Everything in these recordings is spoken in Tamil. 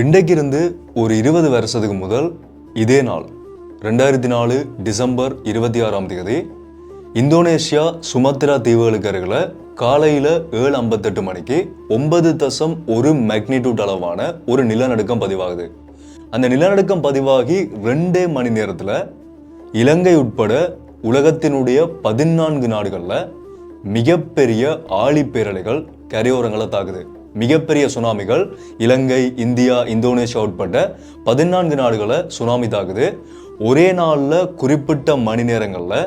இன்றைக்கு இருந்து ஒரு இருபது வருஷத்துக்கு முதல் இதே நாள் ரெண்டாயிரத்தி நாலு டிசம்பர் இருபத்தி ஆறாம் தேதி இந்தோனேஷியா சுமத்ரா தீவுகளுக்கு அருகில் காலையில் ஏழு ஐம்பத்தெட்டு மணிக்கு ஒன்பது தசம் ஒரு மேக்னிடியூட் அளவான ஒரு நிலநடுக்கம் பதிவாகுது. அந்த நிலநடுக்கம் பதிவாகி ரெண்டே மணி நேரத்தில் இலங்கை உட்பட உலகத்தினுடைய பதினான்கு நாடுகளில் மிகப்பெரிய ஆழிப்பேரலைகள் கரையோரங்களை தாக்குது. மிகப்பெரிய சுனாமிகள் இலங்கை இந்தியா இந்தோனேஷியா உட்பட்ட பதினான்கு நாடுகளை சுனாமி தாக்குது. ஒரே நாளில் குறிப்பிட்ட மணி நேரங்களில்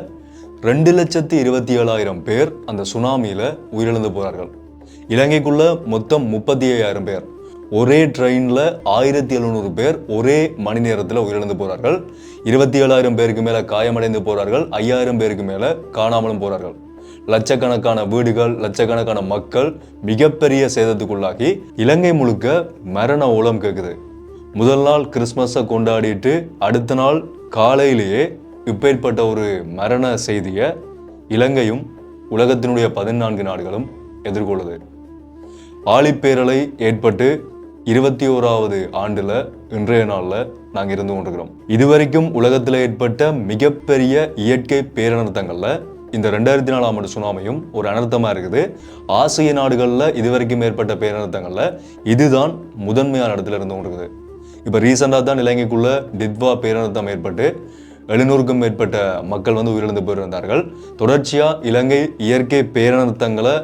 ரெண்டு லட்சத்தி இருபத்தி ஏழாயிரம் பேர் அந்த சுனாமியில் உயிரிழந்து போகிறார்கள் இலங்கைக்குள்ள மொத்தம் முப்பத்தி ஐயாயிரம் பேர். ஒரே ட்ரெயினில் ஆயிரத்தி எழுநூறு பேர் ஒரே மணி நேரத்தில் உயிரிழந்து போகிறார்கள் இருபத்தி ஏழாயிரம் பேருக்கு மேலே காயமடைந்து போகிறார்கள் ஐயாயிரம் பேருக்கு மேலே காணாமலும் போகிறார்கள் லட்சக்கணக்கான வீடுகள் லட்சக்கணக்கான மக்கள் மிகப்பெரிய சேதத்துக்குள்ளாகி இலங்கை முழுக்க மரண ஓலம் கேட்குது. முதல் நாள் கிறிஸ்மஸை கொண்டாடிட்டு அடுத்த நாள் காலையிலேயே இப்பேற்பட்ட ஒரு மரண செய்தியை இலங்கையும் உலகத்தினுடைய பதினான்கு நாடுகளும் எதிர்கொள்ளுது. ஆழிப்பேரலை ஏற்பட்டு இருபத்தி ஓராவது ஆண்டில் இன்றைய நாளில் நாங்கள் இருந்து கொண்டிருக்கிறோம். இதுவரைக்கும் உலகத்தில் ஏற்பட்ட மிகப்பெரிய இயற்கை பேரினர்த்தங்களில் இந்த ரெண்டாயிரத்தி நாலாம் ஆண்டு சுனாமியும் ஒரு அனர்த்தமாக இருக்குது. ஆசிய நாடுகளில் இதுவரைக்கும் ஏற்பட்ட பேரனர்த்தங்களில் இதுதான் முதன்மையான இடத்துல இருந்து கொண்டிருக்குது. இப்போ ரீசெண்டாக தான் இலங்கைக்குள்ள டித்வா பேரனர்த்தம் ஏற்பட்டு எழுநூறுக்கும் மேற்பட்ட மக்கள் வந்து உயிரிழந்து போயிருந்தார்கள். தொடர்ச்சியாக இலங்கை இயற்கை பேரனர்த்தங்களை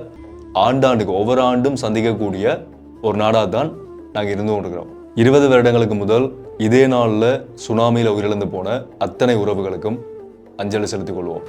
ஆண்டாண்டுக்கு ஒவ்வொரு ஆண்டும் சந்திக்கக்கூடிய ஒரு நாடாக தான் நாங்கள் இருந்து கொண்டிருக்கிறோம். இருபது வருடங்களுக்கு முதல் இதே நாளில் சுனாமியில் உயிரிழந்து போன அத்தனை உறவுகளுக்கும் அஞ்சலி செலுத்திக் கொள்வோம்.